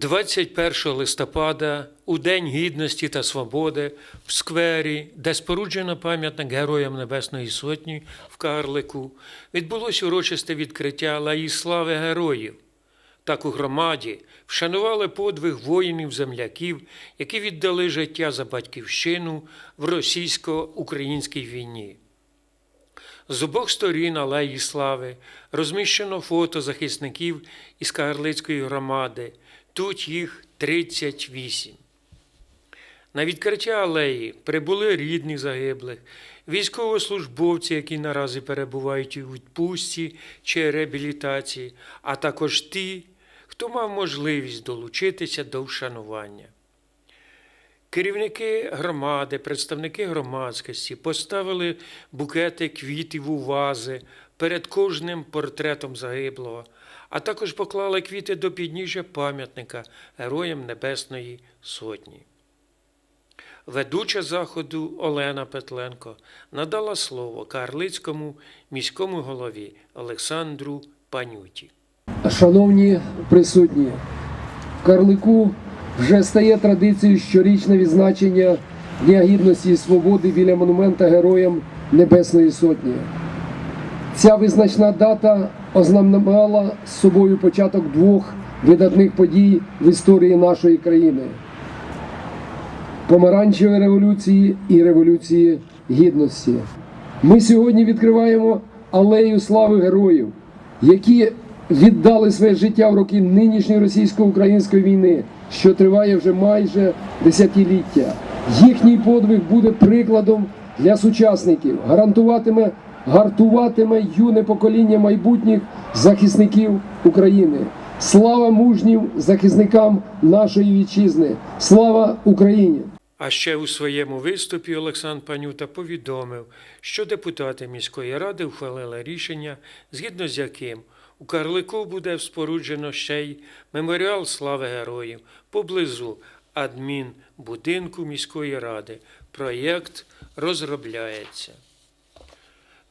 21 листопада, у День Гідності та Свободи, в сквері, де споруджено пам'ятник Героям Небесної Сотні в Карлику, відбулося урочисте відкриття алеї слави героїв. Так у громаді вшанували подвиг воїнів-земляків, які віддали життя за батьківщину в російсько-українській війні. З обох сторін Алеї Слави розміщено фото захисників із Кагарлицької громади. Тут їх 38. На відкриття алеї прибули рідні загиблих, військовослужбовці, які наразі перебувають у відпустці чи реабілітації, а також ті, хто мав можливість долучитися до вшанування. Керівники громади, представники громадськості поставили букети квітів у вази перед кожним портретом загиблого, а також поклали квіти до підніжжя пам'ятника Героям Небесної Сотні. Ведуча заходу Олена Петленко надала слово Карлицькому міському голові Олександру Панюті. Шановні присутні, в Карлику вже стає традицією щорічне відзначення Дня гідності і свободи біля монумента Героям Небесної Сотні. Ця визначна дата ознаменувала з собою початок двох видатних подій в історії нашої країни помаранчевої революції і революції гідності. Ми сьогодні відкриваємо алею слави героїв, які віддали своє життя в роки нинішньої російсько-української війни, що триває вже майже десятиліття. Їхній подвиг буде прикладом для сучасників, гарантуватиме, гартуватиме юне покоління майбутніх захисників України. Слава мужнім захисникам нашої вітчизни! Слава Україні! А ще у своєму виступі Олександр Панюта повідомив, що депутати міської ради ухвалили рішення, згідно з яким у Карлику буде споруджено ще й меморіал слави героїв поблизу адмінбудинку міської ради. Проєкт розробляється.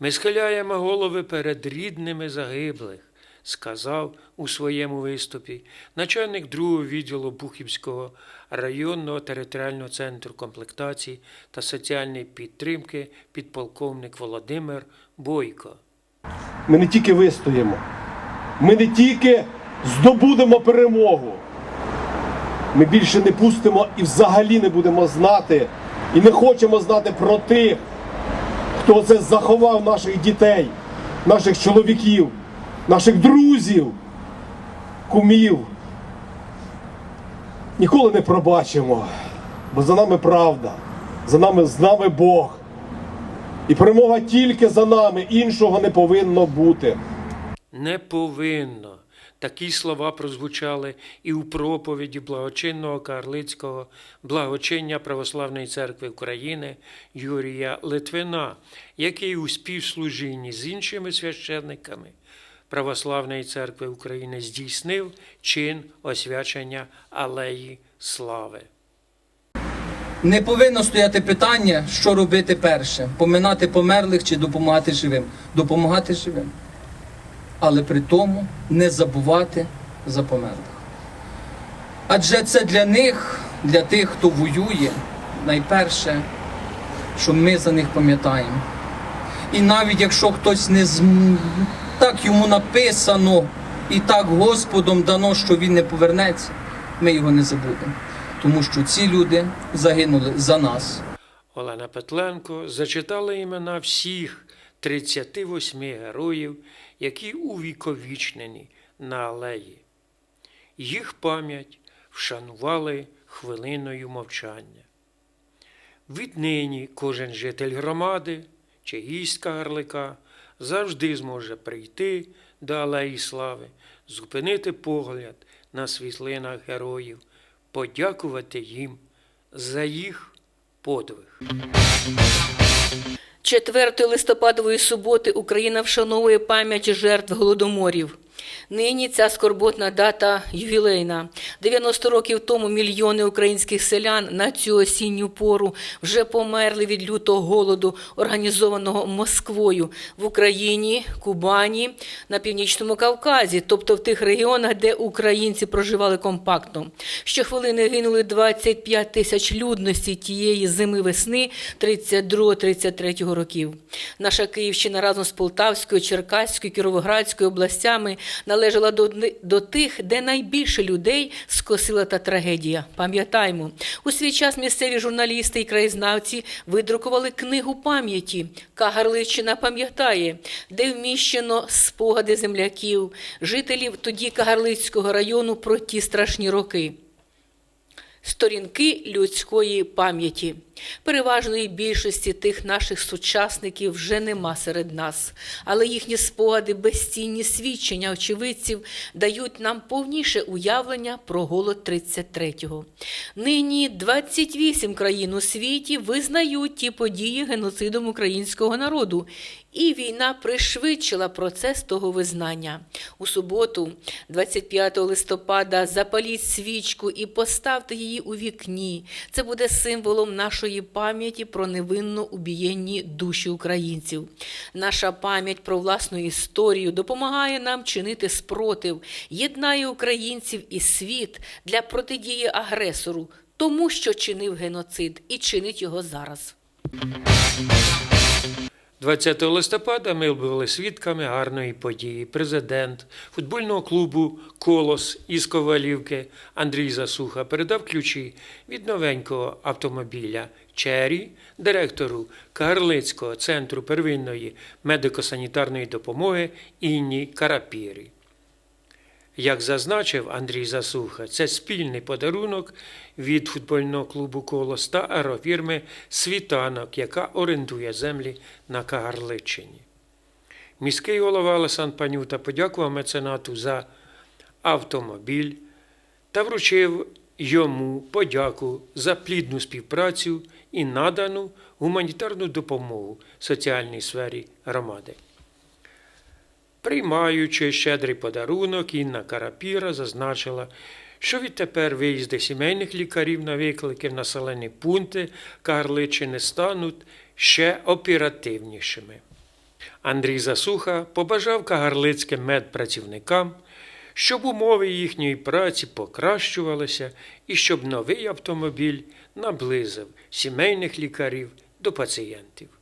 Ми схиляємо голови перед рідними загиблих, сказав у своєму виступі начальник другого відділу Бухівського районного територіального центру комплектації та соціальної підтримки підполковник Володимир Бойко. Ми не тільки вистоїмо, ми не тільки здобудемо перемогу. Ми більше не пустимо і взагалі не будемо знати, і не хочемо знати про тих, хто це заховав наших дітей, наших чоловіків, наших друзів, кумів. Ніколи не пробачимо, бо за нами правда, за нами з нами Бог. І перемога тільки за нами, іншого не повинно бути. Не повинно. Такі слова прозвучали і у проповіді благочинного карлицького благочиння Православної церкви України Юрія Литвина, який у співслужінні з іншими священниками Православної церкви України здійснив чин освячення алеї слави. Не повинно стояти питання, що робити перше: поминати померлих чи допомагати живим. Допомагати живим. Але при тому не забувати за померлих. Адже це для них, для тих, хто воює, найперше, що ми за них пам'ятаємо. І навіть якщо хтось не зм... так йому написано і так Господом дано, що він не повернеться, ми його не забудемо. Тому що ці люди загинули за нас. Олена Петленко зачитала імена всіх 38 героїв, які увіковічнені на алеї. Їх пам'ять вшанували хвилиною мовчання. Віднині кожен житель громади чи гістка гарлика завжди зможе прийти до Алеї Слави, зупинити погляд на світлинах героїв, подякувати їм за їх подвиг. 4 листопадової суботи Україна вшановує пам'ять жертв голодоморів. Нині ця скорботна дата ювілейна. 90 років тому мільйони українських селян на цю осінню пору вже померли від лютого голоду, організованого Москвою в Україні, Кубані, на північному Кавказі, тобто в тих регіонах, де українці проживали компактно. Щохвилини гинули 25 тисяч людності тієї зими весни 32-33 років. Наша Київщина разом з Полтавською, Черкаською, Кіровоградською областями належала до, до тих, де найбільше людей скосила та трагедія. Пам'ятаймо, у свій час місцеві журналісти і краєзнавці видрукували книгу пам'яті Кагарличина пам'ятає, де вміщено спогади земляків, жителів тоді Кагарлицького району про ті страшні роки. Сторінки людської пам'яті. Переважної більшості тих наших сучасників вже нема серед нас, але їхні спогади, безцінні свідчення очевидців дають нам повніше уявлення про голод 33-го. Нині 28 країн у світі визнають ті події геноцидом українського народу, і війна пришвидшила процес того визнання. У суботу, 25 листопада, запаліть свічку і поставте її у вікні. Це буде символом нашої пам'яті про невинно убієнні душі українців. Наша пам'ять про власну історію допомагає нам чинити спротив, єднає українців і світ для протидії агресору, тому що чинив геноцид і чинить його зараз. 20 листопада ми були свідками гарної події. Президент футбольного клубу Колос із Ковалівки Андрій Засуха передав ключі від новенького автомобіля Чері директору Карлицького центру первинної медико-санітарної допомоги Інні Карапірі. Як зазначив Андрій Засуха, це спільний подарунок від футбольного клубу Колос та аерофірми Світанок, яка орендує землі на Кагарличині. Міський голова Олександр Панюта подякував меценату за автомобіль та вручив йому подяку за плідну співпрацю і надану гуманітарну допомогу соціальній сфері громади. Приймаючи щедрий подарунок, Інна Карапіра зазначила, що відтепер виїзди сімейних лікарів на виклики в населені пункти Карличини стануть ще оперативнішими. Андрій Засуха побажав кагарлицьким медпрацівникам, щоб умови їхньої праці покращувалися і щоб новий автомобіль наблизив сімейних лікарів до пацієнтів.